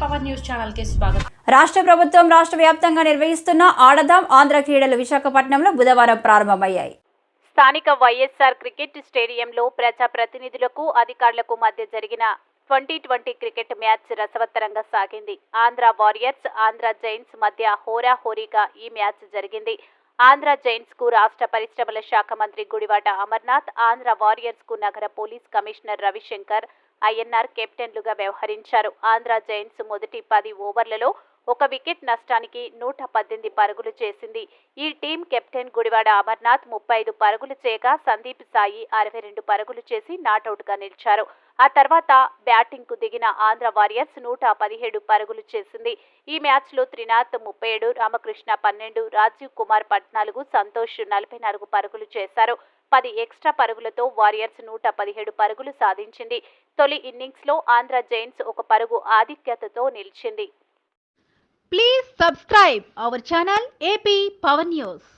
Power news ఛానల్కి స్వాగతం. రాష్ట్ర ప్రభుత్వం రాష్ట్ర వ్యాప్తంగా నిర్వహిస్తున్న ఆడదాం ఆంధ్ర క్రీడలు విశాఖపట్నంలో బుధవారం ప్రారంభమయ్యాయి. స్థానిక వైఎస్ఆర్ క్రికెట్ స్టేడియంలో ప్రజాప్రతినిధులకు అధికారులకు మధ్య జరిగిన ట్వంటీ ట్వంటీ క్రికెట్ మ్యాచ్ రసవత్తరంగా సాగింది. ఆంధ్ర వారియర్స్ ఆంధ్ర జైంట్స్ మధ్య హోరాహోరీగా ఈ మ్యాచ్ జరిగింది. ఆంధ్ర జైంట్స్కు రాష్ట్ర పరిశ్రమల శాఖ మంత్రి గుడివాట అమర్నాథ్ ఆంధ్ర వారియర్స్కు నగర పోలీస్ కమిషనర్ రవిశంకర్ ఐఎన్ఆర్ కెప్టెన్లుగా వ్యవహరించారు. ఆంధ్ర జైంట్స్ మొదటి పది ఓవర్లలో ఒక వికెట్ నష్టానికి నూట పద్దెనిమిది పరుగులు చేసింది. ఈ టీం కెప్టెన్ గుడివాడ అమర్నాథ్ ముప్పై ఐదు పరుగులు చేయగా సందీప్ సాయి అరవై రెండు పరుగులు చేసి నాటౌట్గా నిలిచారు. ఆ తర్వాత బ్యాటింగ్కు దిగిన ఆంధ్ర వారియర్స్ నూట పదిహేడు పరుగులు చేసింది. ఈ మ్యాచ్లో త్రినాథ్ ముప్పై ఏడు రామకృష్ణ పన్నెండు రాజీవ్ కుమార్ పద్నాలుగు సంతోష్ నలభై నాలుగు పరుగులు చేశారు. పది ఎక్స్ట్రా పరుగులతో వారియర్స్ నూట పదిహేడు పరుగులు సాధించింది. తొలి ఇన్నింగ్స్లో ఆంధ్ర జైన్స్ ఒక పరుగు ఆధిక్యతతో నిలిచింది. Please subscribe our channel AP Pawan news